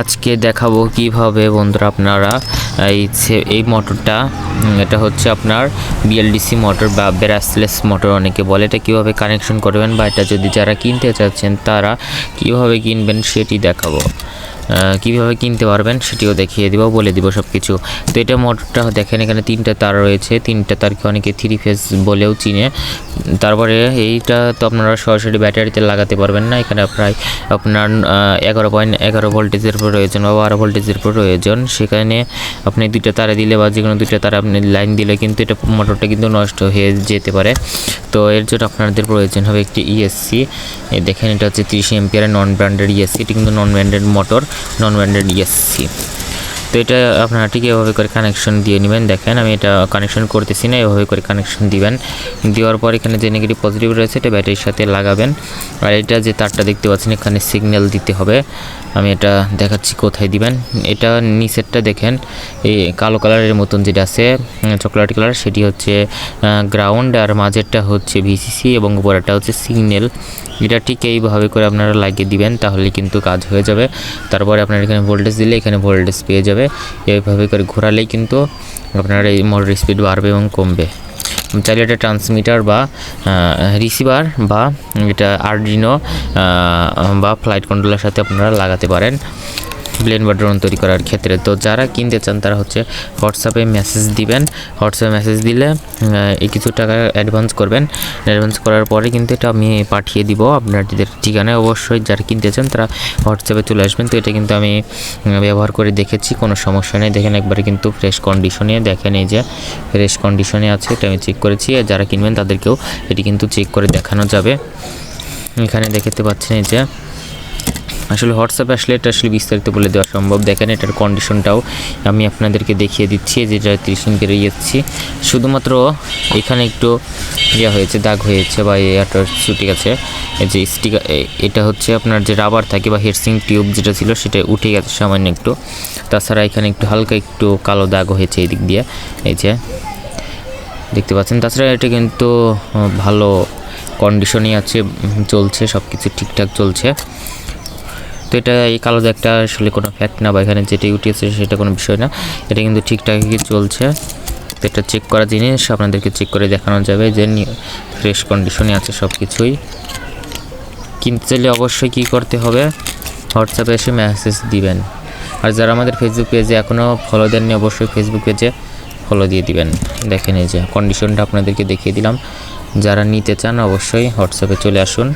আজকে দেখাবো কীভাবে বন্ধুরা আপনারা এই এই মোটরটা এটা হচ্ছে আপনার বিএলডিসি মোটর বা ব্রাসলেস মোটর অনেকে বলে। এটা কীভাবে কানেকশন করবেন বা এটা যদি যারা কিনতে চাচ্ছেন, তারা কীভাবে কিনবেন সেটি দেখাবো। কীভাবে কিনতে পারবেন সেটিও দেখিয়ে দিব, বলে দিব সব কিছু তো এটা মোটরটা দেখেন এখানে তিনটা তার রয়েছে, তিনটা তারকে অনেকে থ্রি ফেজ বলেও চিনে। তারপরে এইটা তো আপনারা সরাসরি ব্যাটারিতে লাগাতে পারবেন না, এখানে প্রায় আপনার এগারো পয়েন্ট এগারো ভোল্টেজের উপর প্রয়োজন বা বারো ভোল্টেজের প্রয়োজন সেখানে আপনি দুইটা তারে দিলে বা যে কোনো দুইটা তারে আপনি লাইন দিলে কিন্তু এটা মোটরটা কিন্তু নষ্ট হয়ে যেতে পারে। তো এর জন্য আপনাদের প্রয়োজন হবে একটি E ইএসসি দেখেন এটা হচ্ছে তিরিশ এমপিয়ারের নন ব্র্যান্ডেড ইএসসি এটি কিন্তু non branded motor non branded ESC তো এটা আপনারা ঠিক এভাবে করে কানেকশন দিয়ে নেবেন। দেখেন, আমি এটা কানেকশন করতেছি না, এভাবে করে কানেকশন দিবেন। দেওয়ার পর এখানে যে নেগেটিভ পজিটিভ রয়েছে, এটা ব্যাটারির সাথে লাগাবেন। আর এটা যে তারটা দেখতে পাচ্ছেন, এখানে সিগন্যাল দিতে হবে। আমি এটা দেখাচ্ছি কোথায় দিবেন। এটা নিচেরটা দেখেন, এই কালো কালারের মতন যেটা আছে চকলেট কালার সেটি হচ্ছে গ্রাউন্ড আর মাঝেরটা হচ্ছে ভিসিসি এবং উপরেরটা হচ্ছে সিগন্যাল এটা ঠিক এইভাবে করে আপনারা লাগিয়ে দিবেন, তাহলে কিন্তু কাজ হয়ে যাবে। তারপরে আপনার এখানে ভোল্টেজ দিলে এখানে ভোল্টেজ পেয়ে যাবে। এইভাবে করে ঘোরালেই কিন্তু আপনার এই মোটর স্পিড বাড়বে এবং কমবে। চাইলে এটা ট্রান্সমিটার বা রিসিভার বা এটা আর্ডিনো বা ফ্লাইট কন্ট্রোলের সাথে আপনারা লাগাতে পারেন। প্লেন বা ড্রোন তৈরি করার ক্ষেত্রে। তো যারা কিনতে চান, তারা হচ্ছে হোয়াটসঅ্যাপে মেসেজ দিবেন। হোয়াটসঅ্যাপে মেসেজ দিলে এই কিছু টাকা অ্যাডভান্স করবেন। অ্যাডভান্স করার পরে কিন্তু এটা আমি পাঠিয়ে দিব আপনাদের ঠিকানায়। অবশ্যই যারা কিনতে চান, তারা হোয়াটসঅ্যাপে চলে আসবেন। তো এটা কিন্তু আমি ব্যবহার করে দেখেছি, কোনো সমস্যা নেই। দেখেন একবারে কিন্তু ফ্রেশ কন্ডিশনে দেখেন এই যে ফ্রেশ কন্ডিশনে আছে, এটা আমি চেক করেছি। আর যারা কিনবেন, তাদেরকেও এটি কিন্তু চেক করে দেখানো যাবে। এখানে দেখতে পাচ্ছেন এই যে আসলে হোয়াটসঅ্যাপে আসলে এটা আসলে বিস্তারিত বলে দেওয়া সম্ভব। দেখেন, এটার কন্ডিশনটাও আমি আপনাদেরকে দেখিয়ে দিচ্ছি যেটা ত্রিশ ইঞ্চের ইয়েছি শুধুমাত্র এখানে একটু ইয়ে হয়েছে, দাগ হয়েছে বা এটা ছুটি গেছে এই যে স্টিকার এটা হচ্ছে আপনার যে রাবার থাকে বা হেডসিং টিউব যেটা ছিল, সেটা উঠে গেছে সামান্য একটু। তাছাড়া এখানে একটু হালকা একটু কালো দাগ হয়েছে এই দিক দিয়ে। এই যে, দেখতে পাচ্ছেন। তাছাড়া এটা কিন্তু ভালো কন্ডিশনই আছে, চলছে সব কিছু ঠিকঠাক চলছে। তো এটা এই কালো দাগটা আসলে কোনো ফ্যাক্ট না বা এখানে যেটা উঠিয়েছে সেটা কোনো বিষয় না। এটা কিন্তু ঠিকঠাকই চলছে। তো এটা চেক করা জিনিস, আপনাদেরকে চেক করে দেখানো যাবে যে ফ্রেশ কন্ডিশনে আছে সব কিছুই কিনতে চাইলে অবশ্যই কী করতে হবে? হোয়াটসঅ্যাপে এসে মেসেজ দিবেন। আর যারা আমাদের ফেসবুক পেজে এখনও ফলো দেননি, অবশ্যই ফেসবুক পেজে ফলো দিয়ে দিবেন। দেখেন এই যে কন্ডিশনটা আপনাদেরকে দেখিয়ে দিলাম। যারা নিতে চান, অবশ্যই হোয়াটসঅ্যাপে চলে আসুন।